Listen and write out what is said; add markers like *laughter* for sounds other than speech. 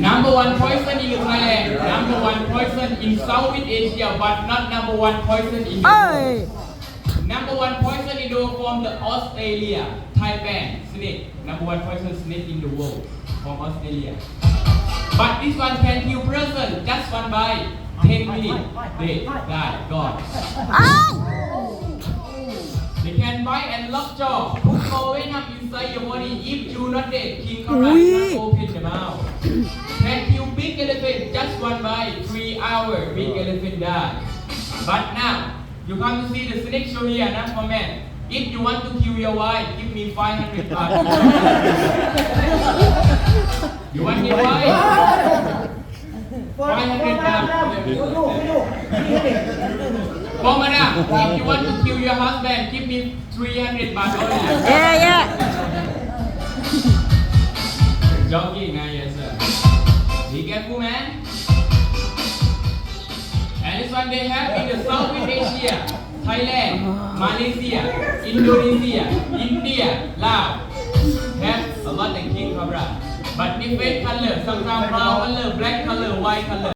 Number one poison in Thailand, number one poison in Southeast Asia, but not number one poison in Europe. Number one poison in the world from the Australia, Thailand, snake. Number one poison snake in the world from Australia. But this one can kill person just one bite. 10 minutes, they die, God. They can bite and lock jaw, put more venom inside your body. If you not dead, king cobra cannot open the mouth just one by three hours, big elephant died. But now, you come to see the snake show here, not for man. If you want to kill your wife, give me 500 baht. *laughs* you want your wife? 500 baht. Bomana, if you want to kill your husband, give me 300 baht only. Yeah, yeah. Joking, ah, yes sir. Be careful, man. And this one they have in the Southeast Asia, Thailand, Malaysia, Indonesia, India, Laos. Have a lot of king cobra. But different color, sometimes brown color, black color, white color.